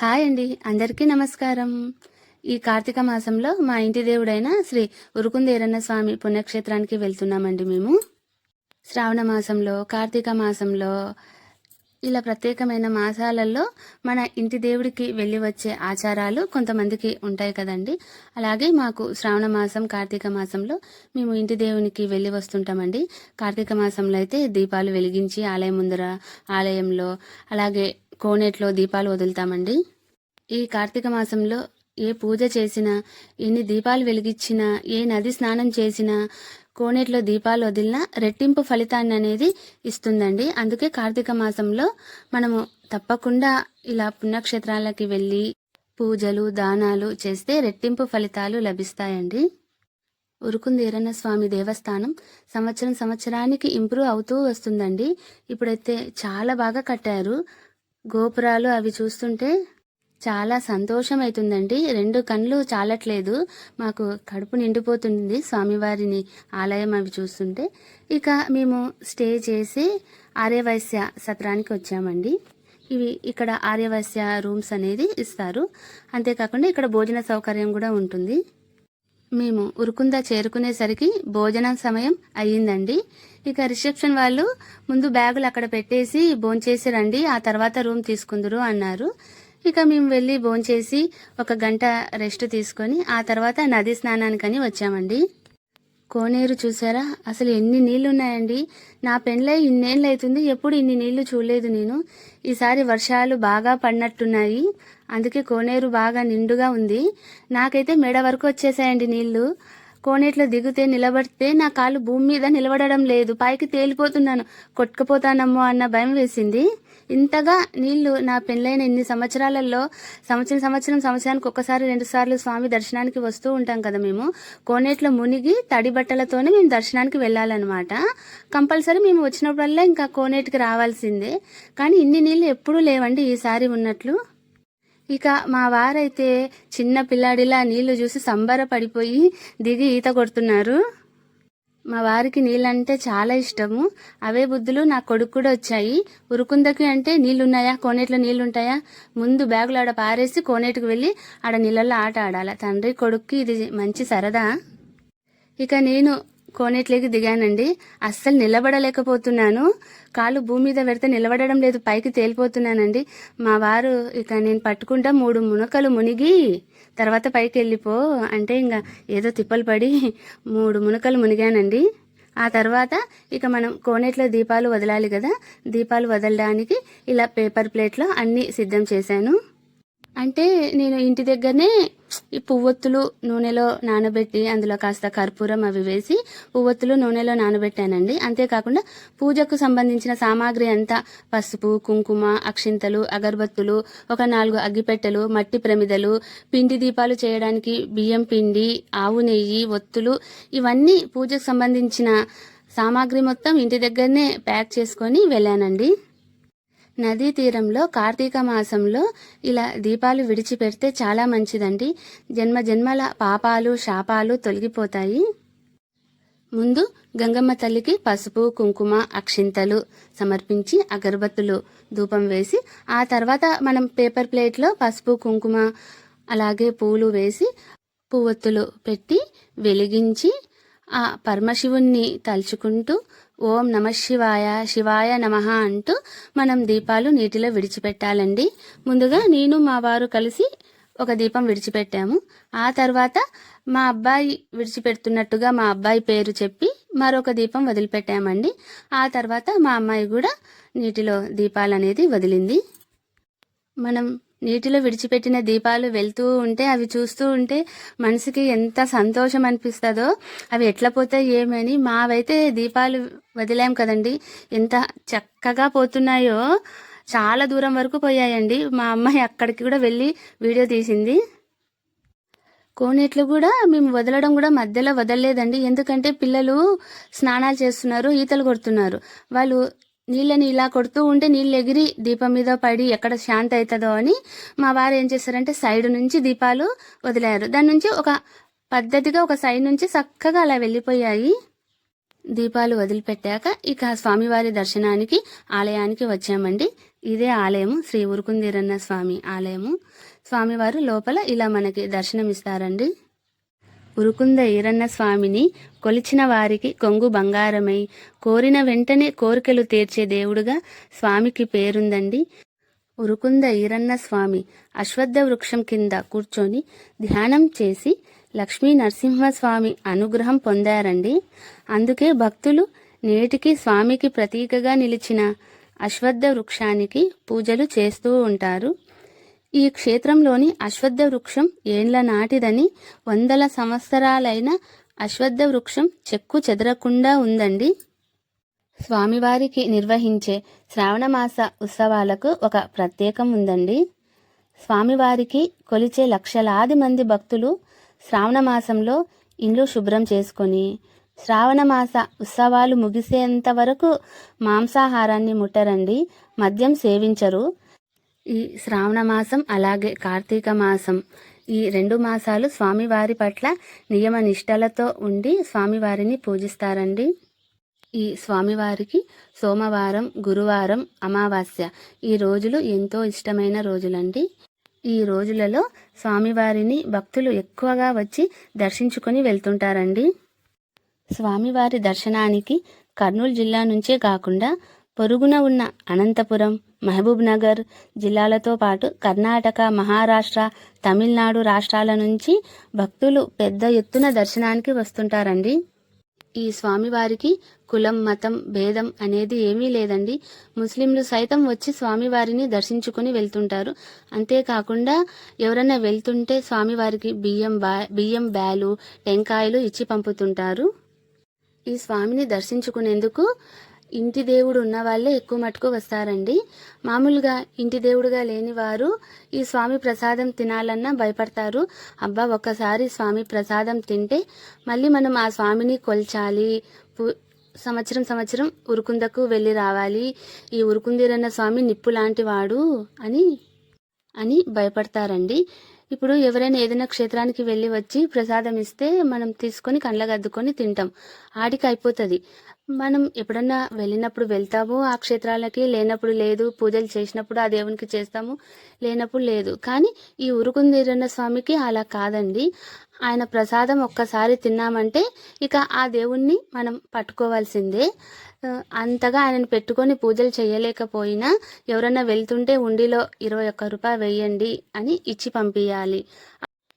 Hi అండి. అందరికీ నమస్కారం. ఈ కార్తీక మాసంలో మా ఇంటి దేవుడైన శ్రీ ఉరుకుందేరన్న స్వామి పుణ్యక్షేత్రానికి వెళ్తున్నామండి మేము. శ్రావణ మాసంలో కార్తీక మాసంలో ఇలా ప్రత్యేకమైన మాసాలలో మన ఇంటి దేవుడికి వెళ్ళి వచ్చే ఆచారాలు కొంతమందికి ఉంటాయి కదండి. అలాగే మాకు శ్రావణ మాసం కార్తీక మాసంలో మేము ఇంటి దేవునికి వెళ్ళి వస్తుంటామండి. కార్తీక మాసంలో అయితే దీపాలు వెలిగించి ఆలయం ముందర ఆలయంలో అలాగే కోనేట్లో దీపాలు వదులుతామండి. ఈ కార్తీక మాసంలో ఏ పూజ చేసినా ఎన్ని దీపాలు వెలిగించినా ఏ నది స్నానం చేసినా కోనేట్లో దీపాలు వదిలినా రెట్టింపు ఫలితాన్ని అనేది ఇస్తుందండి. అందుకే కార్తీక మాసంలో మనము తప్పకుండా ఇలా పుణ్యక్షేత్రాలకి వెళ్ళి పూజలు దానాలు చేస్తే రెట్టింపు ఫలితాలు లభిస్తాయండి. ఉరుకుందీరన్న స్వామి దేవస్థానం సంవత్సరం సంవత్సరానికి ఇంప్రూవ్ అవుతూ వస్తుందండి. ఇప్పుడైతే చాలా బాగా కట్టారు. గోపురాలు అవి చూస్తుంటే చాలా సంతోషం అవుతుందండి రెండు కళ్ళు చాలట్లేదు. మాకు కడుపు నిండిపోతుంది స్వామివారిని ఆలయం అవి చూస్తుంటే. ఇక మేము స్టే చేసి ఆర్యవైశ్య సత్రానికి వచ్చామండి. ఇవి ఇక్కడ ఆర్యవైశ్య రూమ్స్ అనేది ఇస్తారు. అంతేకాకుండా ఇక్కడ భోజన సౌకర్యం కూడా ఉంటుంది. మేము ఉరుకుంద చేరుకునేసరికి భోజనం సమయం అయ్యిందండి. ఇక రిసెప్షన్ వాళ్ళు ముందు బ్యాగులు అక్కడ పెట్టేసి భోంచేసి రండి ఆ తర్వాత రూమ్ తీసుకుందరు అన్నారు. ఇక మేము వెళ్ళి భోంచేసి ఒక గంట రెస్ట్ తీసుకొని ఆ తర్వాత నది స్నానానికని వచ్చామండి. కోనేరు చూసారా? అసలు ఎన్ని నీళ్ళు ఉన్నాయండి నా పెండ్లై ఇన్నేళ్ళు అవుతుంది ఎప్పుడు ఇన్ని నీళ్ళు చూడలేదు నేను. ఈసారి వర్షాలు బాగా పడినట్టున్నాయి. అందుకే కోనేరు బాగా నిండుగా ఉంది. నాకైతే మెడ వరకు వచ్చేసాయండి నీళ్ళు. కోనేట్లో దిగితే నిలబడితే నా కాలు భూమి మీద నిలబడడం లేదు. పైకి తేలిపోతున్నాను. కొట్టుకుపోతానమ్మో అన్న భయం వేసింది. ఇంతగా నీళ్ళు నా పెళ్ళైన ఇన్ని సంవత్సరాలలో సంవత్సరం సంవత్సరం సంవత్సరానికి ఒక్కసారి రెండు సార్లు స్వామి దర్శనానికి వస్తూ ఉంటాం కదా మేము. కోనేట్లో మునిగి తడి బట్టలతోనే మేము దర్శనానికి వెళ్ళాలన్నమాట. కంపల్సరీ మేము వచ్చినప్పుడల్లా ఇంకా కోనేటికి రావాల్సిందే. కానీ ఇన్ని నీళ్ళు ఎప్పుడూ లేవండి ఈసారి ఉన్నట్లు. ఇక మా వారైతే చిన్న పిల్లాడిలా నీళ్ళు చూసి సంబరపడిపోయి దిగి ఈత కొడుతున్నారు. మా వారికి నీళ్ళంటే చాలా ఇష్టము. అవే బుద్ధులు నా కొడుకు కూడా వచ్చాయి. ఉరుకుందకి అంటే నీళ్ళున్నాయా? కోనేట్లో నీళ్ళుంటాయా? ముందు బ్యాగులు ఆడ పారేసి కోనేటికి వెళ్ళి ఆడ నీళ్ళల్లో ఆట ఆడాలి? తండ్రి కొడుక్కి ఇది మంచి సరదా. ఇక నేను కోనేట్లోకి దిగానండి. అస్సలు నిలబడలేకపోతున్నాను. కాలు భూమి మీద పెడితే నిలబడడం లేదు పైకి తేలిపోతున్నానండి. మా వారు ఇక నేను పట్టుకుంటా మూడు మునకలు మునిగి తర్వాత పైకి వెళ్ళిపో అంటే ఇంకా ఏదో తిప్పలు పడి మూడు మునకలు మునిగానండి. ఆ తర్వాత ఇక మనం కోనేట్లో దీపాలు వదలాలి కదా. దీపాలు వదలడానికి ఇలా పేపర్ ప్లేట్లో అన్నీ సిద్ధం చేశాను. అంటే నేను ఇంటి దగ్గరనే ఈ పువ్వొత్తులు నూనెలో నానబెట్టి అందులో కాస్త కర్పూరం అవి వేసి పువ్వొత్తులు నూనెలో నానబెట్టానండి. అంతేకాకుండా పూజకు సంబంధించిన సామాగ్రి అంతా పసుపు కుంకుమ అక్షింతలు అగరబత్తులు ఒక నాలుగు అగ్గిపెట్టెలు మట్టి ప్రమిదలు పిండి దీపాలు చేయడానికి బియ్యం పిండి ఆవు నెయ్యి ఒత్తులు ఇవన్నీ పూజకు సంబంధించిన సామాగ్రి మొత్తం ఇంటి దగ్గరనే ప్యాక్ చేసుకొని వెళ్ళానండి. నదీ తీరంలో కార్తీక మాసంలో ఇలా దీపాలు విడిచిపెడితే చాలా మంచిదండి. జన్మ జన్మల పాపాలు శాపాలు తొలగిపోతాయి. ముందు గంగమ్మ తల్లికి పసుపు కుంకుమ అక్షింతలు సమర్పించి అగరబత్తులు ధూపం వేసి ఆ తర్వాత మనం పేపర్ ప్లేట్లో పసుపు కుంకుమ అలాగే పూలు వేసి పువ్వొత్తులు పెట్టి వెలిగించి ఆ పరమశివుణ్ణి తలుచుకుంటూ ఓం నమ శివాయ శివాయ నమ అంటూ మనం దీపాలు నీటిలో విడిచిపెట్టాలండి. ముందుగా నేను మా వారు కలిసి ఒక దీపం విడిచిపెట్టాము. ఆ తర్వాత మా అబ్బాయి విడిచిపెడుతున్నట్టుగా మా అబ్బాయి పేరు చెప్పి మరొక దీపం వదిలిపెట్టామండి. ఆ తర్వాత మా అమ్మాయి కూడా నీటిలో దీపాలు అనేది వదిలింది. మనం నీటిలో విడిచిపెట్టిన దీపాలు వెళ్తూ ఉంటే అవి చూస్తూ ఉంటే మనసుకి ఎంత సంతోషం అనిపిస్తుందో అవి ఎట్లా పోతాయి ఏమని మావైతే దీపాలు వదిలాం కదండి. ఎంత చక్కగా పోతున్నాయో చాలా దూరం వరకు పోయాయండి. మా అమ్మాయి అక్కడికి కూడా వెళ్ళి వీడియో తీసింది. కోనేట్లు కూడా మేము వదలడం కూడా మధ్యలో వదలలేదండి. ఎందుకంటే పిల్లలు స్నానాలు చేస్తున్నారు ఈతలు కొడుతున్నారు. వాళ్ళు నీళ్ళని ఇలా కొడుతూ ఉంటే నీళ్ళు ఎగిరి దీపం మీద పడి ఎక్కడ శాంతి అవుతుందో అని మా వారు ఏం చేశారంటే సైడ్ నుంచి దీపాలు వదిలారు. దాని నుంచి ఒక పద్ధతిగా ఒక సైడ్ నుంచి చక్కగా అలా వెళ్ళిపోయాయి. దీపాలు వదిలిపెట్టాక ఇక స్వామివారి దర్శనానికి ఆలయానికి వచ్చామండి. ఇదే ఆలయము శ్రీ ఉరుకుందీరన్న స్వామి ఆలయము. స్వామివారు లోపల ఇలా మనకి దర్శనమిస్తారండి. ఉరుకుంద ఈరన్న స్వామిని కొలిచిన వారికి కొంగు బంగారమై కోరిన వెంటనే కోరికలు తీర్చే దేవుడుగా స్వామికి పేరుందండి. ఉరుకుంద ఈరన్న స్వామి అశ్వత్థ వృక్షం కింద కూర్చొని ధ్యానం చేసి లక్ష్మీ నరసింహస్వామి అనుగ్రహం పొందారండి. అందుకే భక్తులు నేటికి స్వామికి ప్రతీకగా నిలిచిన అశ్వత్థ వృక్షానికి పూజలు చేస్తూ ఉంటారు. ఈ క్షేత్రంలోని అశ్వత్థ వృక్షం ఏండ్ల నాటిదని వందల సంవత్సరాలైన అశ్వత్థ వృక్షం చెక్కు చెదరకుండా ఉందండి. స్వామివారికి నిర్వహించే శ్రావణమాస ఉత్సవాలకు ఒక ప్రత్యేకం ఉందండి. స్వామివారికి కొలిచే లక్షలాది మంది భక్తులు శ్రావణమాసంలో ఇండ్లు శుభ్రం చేసుకొని శ్రావణమాస ఉత్సవాలు ముగిసేంత వరకు మాంసాహారాన్ని ముట్టరండి మద్యం సేవించరు. ఈ శ్రావణ మాసం అలాగే కార్తీక మాసం ఈ రెండు మాసాలు స్వామివారి పట్ల నియమ నిష్టలతో ఉండి స్వామివారిని పూజిస్తారండి. ఈ స్వామివారికి సోమవారం గురువారం అమావాస్య ఈ రోజులు ఎంతో ఇష్టమైన రోజులండి. ఈ రోజులలో స్వామివారిని భక్తులు ఎక్కువగా వచ్చి దర్శించుకొని వెళ్తుంటారండి. స్వామివారి దర్శనానికి కర్నూలు జిల్లా నుంచే కాకుండా పొరుగున ఉన్న అనంతపురం మహబూబ్నగర్ జిల్లాలతో పాటు కర్ణాటక మహారాష్ట్ర తమిళనాడు రాష్ట్రాల నుంచి భక్తులు పెద్ద ఎత్తున దర్శనానికి వస్తుంటారండి. ఈ స్వామివారికి కులం మతం భేదం అనేది ఏమీ లేదండి. ముస్లింలు సైతం వచ్చి స్వామివారిని దర్శించుకుని వెళ్తుంటారు. అంతేకాకుండా ఎవరైనా వెళ్తుంటే స్వామివారికి బియ్యం బా బియ్యం బ్యాలు టెంకాయలు ఇచ్చి పంపుతుంటారు. ఈ స్వామిని దర్శించుకునేందుకు ఇంటి దేవుడు ఉన్న వాళ్ళే ఎక్కువ మటుకు వస్తారండి. మామూలుగా ఇంటి దేవుడుగా లేని వారు ఈ స్వామి ప్రసాదం తినాలన్నా భయపడతారు. అబ్బా ఒక్కసారి స్వామి ప్రసాదం తింటే మళ్ళీ మనం ఆ స్వామిని కొల్చాలి. పు- సంవత్సరం సంవత్సరం ఉరుకుందకు వెళ్ళి రావాలి. ఈ ఉరుకుందిరన్న స్వామి నిప్పు లాంటి వాడు అని అని భయపడతారండి. ఇప్పుడు ఎవరైనా ఏదైనా క్షేత్రానికి వెళ్ళి వచ్చి ప్రసాదం ఇస్తే మనం తీసుకొని కళ్ళగద్దుకొని తింటాం. ఆడికి అయిపోతుంది. మనం ఎప్పుడన్నా వెళ్ళినప్పుడు వెళ్తాము ఆ క్షేత్రాలకి. లేనప్పుడు లేదు పూజలు చేసినప్పుడు ఆ దేవునికి చేస్తాము లేనప్పుడు లేదు. కానీ ఈ ఉరుకుందీరన్న స్వామికి అలా కాదండి. ఆయన ప్రసాదం ఒక్కసారి తిన్నామంటే ఇక ఆ దేవుణ్ణి మనం పట్టుకోవాల్సిందే. అంతగా ఆయనను పెట్టుకొని పూజలు చేయలేకపోయినా ఎవరన్నా వెళ్తుంటే ఉండిలో ఇరవై ఒక్క రూపాయి వెయ్యండి అని ఇచ్చి పంపించాలి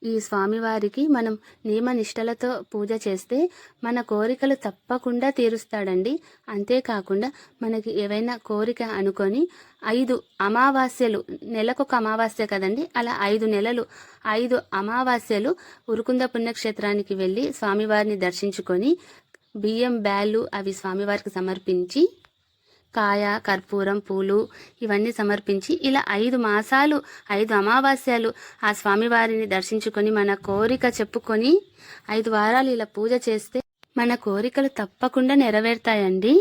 ఈ స్వామివారికి మనం నియమనిష్టలతో పూజ చేస్తే మన కోరికలు తప్పకుండా తీరుస్తాడండి. అంతేకాకుండా మనకి ఏవైనా కోరిక అనుకొని ఐదు అమావాస్యలు నెలకొక అమావాస్య కదండి అలా ఐదు నెలలు ఐదు అమావాస్యలు ఉరుకుంద పుణ్యక్షేత్రానికి వెళ్ళి స్వామివారిని దర్శించుకొని బియ్యం బ్యాళ్ళు అవి స్వామివారికి సమర్పించి కాయ కర్పూరం పూలు ఇవన్నీ సమర్పించి ఇలా ఐదు మాసాలు ఐదు అమావాస్యాలు ఆ స్వామివారిని దర్శించుకొని మన కోరిక చెప్పుకొని ఐదు వారాలు ఇలా పూజ చేస్తే మన కోరికలు తప్పకుండా నెరవేరుతాయండి.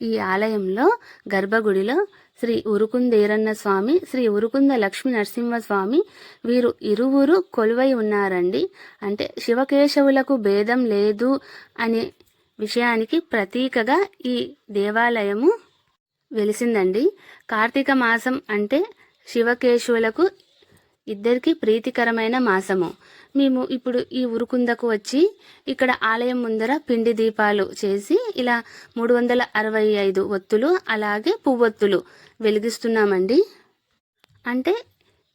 ఈ ఆలయంలో గర్భగుడిలో శ్రీ ఉరుకుందేరన్న స్వామి శ్రీ ఉరుకుంద లక్ష్మీ నరసింహ స్వామి వీరు ఇరువురు కొలువై ఉన్నారండి. అంటే శివకేశవులకు భేదం లేదు అనే విషయానికి ప్రతీకగా ఈ దేవాలయము వెలిసిందండి. కార్తీక మాసం అంటే శివకేశవులకు ఇద్దరికి ప్రీతికరమైన మాసము. మేము ఇప్పుడు ఈ ఉరుకుందకు వచ్చి ఇక్కడ ఆలయం ముందర పిండి దీపాలు చేసి ఇలా మూడు వందల అరవై ఐదు ఒత్తులు అలాగే పువ్వొత్తులు వెలిగిస్తున్నామండి. అంటే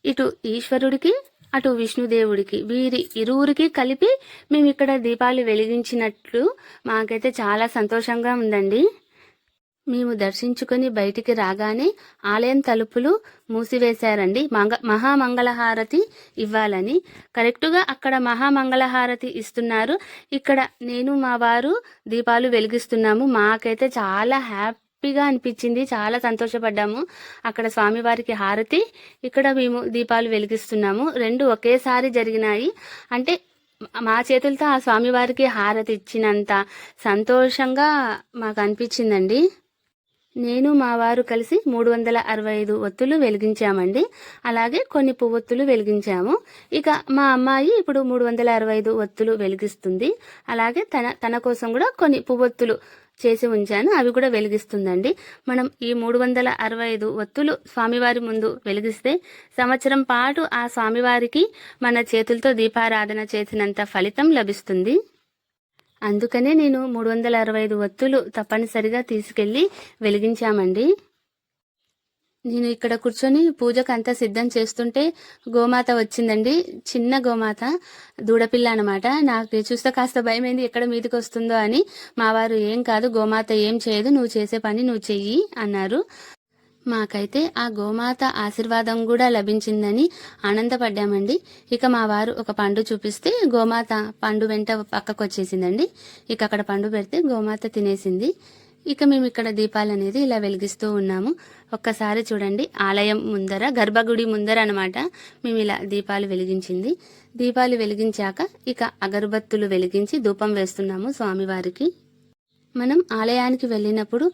ఇటు ఈశ్వరుడికి అటు విష్ణుదేవుడికి. వీరి ఇరువురికి కలిపి మేము ఇక్కడ దీపాలు వెలిగించినట్లు మాకైతే చాలా సంతోషంగా ఉందండి. మేము దర్శించుకొని బయటికి రాగానే ఆలయం తలుపులు మూసివేశారండి. మంగ మహామంగళహారతి ఇవ్వాలని. కరెక్టుగా అక్కడ మహామంగళహారతి ఇస్తున్నారు. ఇక్కడ నేను మా వారు దీపాలు వెలిగిస్తున్నాము. మాకైతే చాలా హ్యాపీగా అనిపించింది. చాలా సంతోషపడ్డాము. అక్కడ స్వామివారికి హారతి. ఇక్కడ మేము దీపాలు వెలిగిస్తున్నాము. రెండు ఒకేసారి జరిగినాయి. అంటే మా చేతులతో ఆ స్వామివారికి హారతి ఇచ్చినంత సంతోషంగా మాకు అనిపించిందండి. నేను మా వారు కలిసి మూడు వందల అరవై ఐదు ఒత్తులు వెలిగించామండి. అలాగే కొన్ని పువ్వొత్తులు వెలిగించాము. ఇక మా అమ్మాయి ఇప్పుడు మూడు వందల అరవై ఐదు ఒత్తులు వెలిగిస్తుంది. అలాగే తన తన కోసం కూడా కొన్ని పువ్వొత్తులు చేసి ఉంచాను. అవి కూడా వెలిగిస్తుందండి. మనం ఈ మూడు వందల అరవై ఐదు ఒత్తులు స్వామివారి ముందు వెలిగిస్తే సంవత్సరం పాటు ఆ స్వామివారికి మన చేతులతో దీపారాధన చేసినంత ఫలితం లభిస్తుంది. అందుకనే నేను మూడు వందల అరవై ఐదు ఒత్తులు తప్పనిసరిగా తీసుకెళ్ళి వెలిగించామండి. నేను ఇక్కడ కూర్చొని పూజకు అంతా సిద్ధం చేస్తుంటే గోమాత వచ్చిందండి. చిన్న గోమాత దూడపిల్ల అనమాట నాకు చూస్తే కాస్త భయమైంది ఎక్కడ మీదకి వస్తుందో అని. మా వారు ఏం కాదు గోమాత ఏం చేయదు నువ్వు చేసే పని నువ్వు చెయ్యి అన్నారు. మాకైతే ఆ గోమాత ఆశీర్వాదం కూడా లభించిందని ఆనందపడ్డామండి. ఇక మా వారు ఒక పండు చూపిస్తే గోమాత పండు వెంట పక్కకు వచ్చేసిందండి ఇక అక్కడ పండు పెడితే గోమాత తినేసింది. ఇక మేము ఇక్కడ దీపాలు అనేది ఇలా వెలిగిస్తూ ఉన్నాము. ఒక్కసారి చూడండి ఆలయం ముందర గర్భగుడి ముందర అనమాట మేము ఇలా దీపాలు వెలిగించింది. దీపాలు వెలిగించాక ఇక అగరబత్తులు వెలిగించి ధూపం వేస్తున్నాము స్వామివారికి. మనం ఆలయానికి వెళ్ళినప్పుడు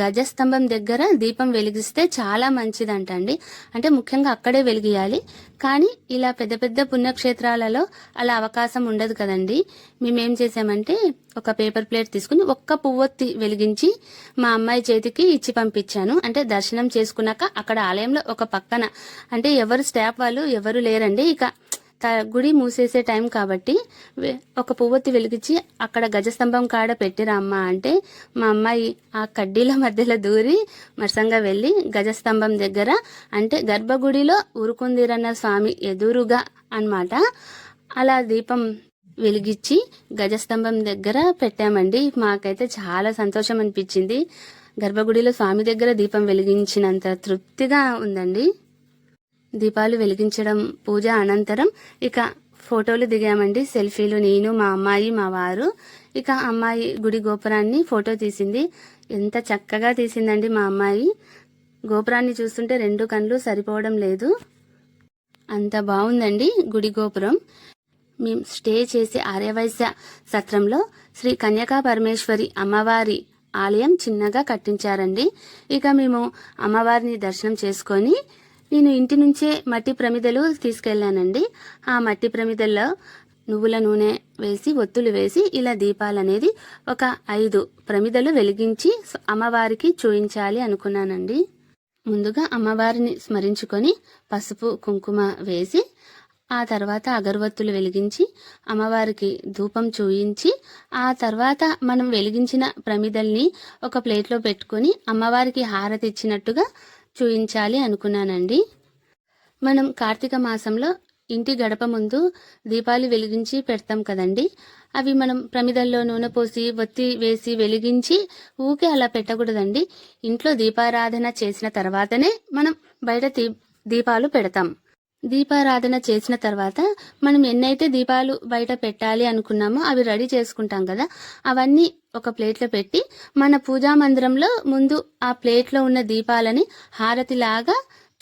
గజస్తంభం దగ్గర దీపం వెలిగిస్తే చాలా మంచిదంట అండి అంటే ముఖ్యంగా అక్కడే వెలిగియాలి. కానీ ఇలా పెద్ద పెద్ద పుణ్యక్షేత్రాలలో అలా అవకాశం ఉండదు కదండి. మేమేం చేసామంటే ఒక పేపర్ ప్లేట్ తీసుకుని ఒక్క పువ్వొత్తి వెలిగించి మా అమ్మాయి చేతికి ఇచ్చి పంపించాను. అంటే దర్శనం చేసుకున్నాక అక్కడ ఆలయంలో ఒక పక్కన. అంటే ఎవరు స్టాఫ్ వాళ్ళు ఎవరు లేరండి. ఇక గుడి మూసేసే టైం కాబట్టి ఒక పువ్వొత్తి వెలిగించి అక్కడ గజస్తంభం కాడ పెట్టిరా అమ్మ అంటే మా అమ్మాయి ఆ కడ్డీల మధ్యలో దూరి మరసంగా వెళ్ళి గజస్తంభం దగ్గర అంటే గర్భగుడిలో ఉరుకుందిరన్న స్వామి ఎదురుగా అన్నమాట. అలా దీపం వెలిగించి గజస్తంభం దగ్గర పెట్టామండి. మాకైతే చాలా సంతోషం అనిపించింది. గర్భగుడిలో స్వామి దగ్గర దీపం వెలిగించినంత తృప్తిగా ఉందండి. దీపాలు వెలిగించడం పూజ అనంతరం ఇక ఫోటోలు దిగామండి. సెల్ఫీలు నేను మా అమ్మాయి మా వారు. ఇక అమ్మాయి గుడి గోపురాన్ని ఫోటో తీసింది. ఎంత చక్కగా తీసిందండి మా అమ్మాయి. గోపురాన్ని చూస్తుంటే రెండు కళ్ళు సరిపోవడం లేదు. అంత బాగుందండి గుడి గోపురం. మేము స్టే చేసే ఆర్యవైశ్య సత్రంలో శ్రీ కన్యకా పరమేశ్వరి అమ్మవారి ఆలయం చిన్నగా కట్టించారండి. ఇక మేము అమ్మవారిని దర్శనం చేసుకొని నేను ఇంటి నుంచే మట్టి ప్రమిదలు తీసుకెళ్ళానండి. ఆ మట్టి ప్రమిదల్లో నువ్వుల నూనె వేసి ఒత్తులు వేసి ఇలా దీపాలు అనేది ఒక ఐదు ప్రమిదలు వెలిగించి అమ్మవారికి చూయించాలి అనుకున్నానండి. ముందుగా అమ్మవారిని స్మరించుకొని పసుపు కుంకుమ వేసి ఆ తర్వాత అగరవత్తులు వెలిగించి అమ్మవారికి ధూపం చూయించి ఆ తర్వాత మనం వెలిగించిన ప్రమిదల్ని ఒక ప్లేట్లో పెట్టుకొని అమ్మవారికి హారతి ఇచ్చినట్టుగా చూయించాలి అనుకున్నానండి. మనం కార్తీక మాసంలో ఇంటి గడప ముందు దీపాలు వెలిగించి పెడతాం కదండి. అవి మనం ప్రమిదల్లో నూనె పోసి ఒత్తి వేసి వెలిగించి ఊకే అలా పెట్టకూడదండి. ఇంట్లో దీపారాధన చేసిన తర్వాతనే మనం బయట దీపాలు పెడతాం. దీపారాధన చేసిన తర్వాత మనం ఎన్నైతే దీపాలు బయట పెట్టాలి అనుకున్నామో అవి రెడీ చేసుకుంటాం కదా అవన్నీ ఒక ప్లేట్లో పెట్టి మన పూజా మందిరంలో ముందు ఆ ప్లేట్లో ఉన్న దీపాలని హారతిలాగా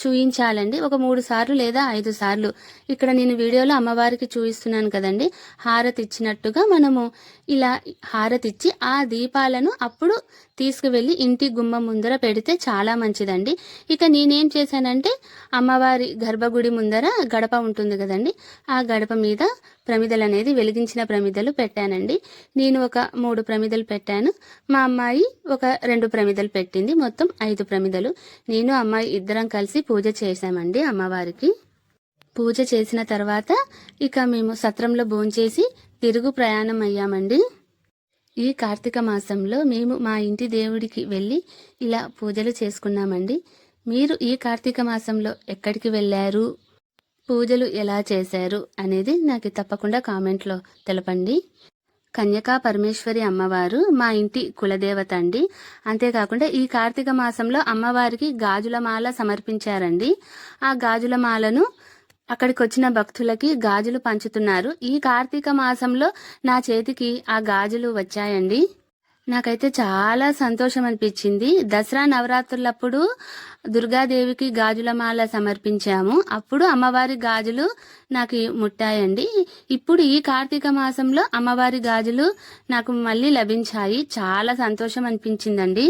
చూయించాలండి. ఒక మూడు సార్లు లేదా ఐదు సార్లు. ఇక్కడ నేను వీడియోలో అమ్మవారికి చూపిస్తున్నాను కదండి. హారతి ఇచ్చినట్టుగా మనము ఇలా హారతి ఇచ్చి ఆ దీపాలను అప్పుడు తీసుకువెళ్ళి ఇంటి గుమ్మం ముందర పెడితే చాలా మంచిదండి. ఇక నేనేం చేశానంటే అమ్మవారి గర్భగుడి ముందర గడప ఉంటుంది కదండి. ఆ గడప మీద ప్రమిదలు అనేది వెలిగించిన ప్రమిదలు పెట్టానండి. నేను ఒక మూడు ప్రమిదలు పెట్టాను. మా అమ్మాయి ఒక రెండు ప్రమిదలు పెట్టింది. మొత్తం ఐదు ప్రమిదలు. నేను అమ్మాయి ఇద్దరం కలిసి పూజ చేశామండి అమ్మవారికి. పూజ చేసిన తర్వాత ఇక మేము సత్రంలో భోంచేసి తిరుగు ప్రయాణం అయ్యామండి. ఈ కార్తీక మాసంలో మేము మా ఇంటి దేవుడికి వెళ్ళి ఇలా పూజలు చేసుకున్నామండి. మీరు ఈ కార్తీక మాసంలో ఎక్కడికి వెళ్ళారు? పూజలు ఎలా చేశారు అనేది నాకు తప్పకుండా కామెంట్లో తెలపండి. కన్యకా పరమేశ్వరి అమ్మవారు మా ఇంటి కులదేవత అండి. అంతేకాకుండా ఈ కార్తీక మాసంలో అమ్మవారికి గాజుల మాల సమర్పించారండి. ఆ గాజుల మాలను అక్కడికి వచ్చిన భక్తులకి గాజులు పంచుతున్నారు. ఈ కార్తీక మాసంలో నా చేతికి ఆ గాజులు వచ్చాయండి. నాకైతే చాలా సంతోషం అనిపించింది దసరా నవరాత్రులప్పుడు దుర్గాదేవికి గాజుల మాల సమర్పించాము. అప్పుడు అమ్మవారి గాజులు నాకు ముట్టాయండి. ఇప్పుడు ఈ కార్తీక మాసంలో అమ్మవారి గాజులు నాకు మళ్ళీ లభించాయి. చాలా సంతోషం అనిపించిందండి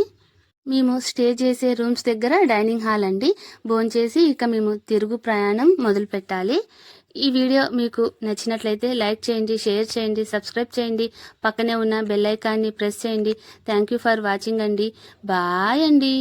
మేము స్టే చేసే రూమ్స్ దగ్గర డైనింగ్ హాల్ అండి. భోంచేసి ఇక మేము తిరుగు ప్రయాణం మొదలు పెట్టాలి ఈ వీడియో మీకు నచ్చినట్లయితే లైక్ చేయండి షేర్ చేయండి సబ్స్క్రైబ్ చేయండి పక్కనే ఉన్న బెల్ ఐకాన్ని ప్రెస్ చేయండి. థ్యాంక్ యూ ఫర్ వాచింగ్ అండి. బాయ్ అండి.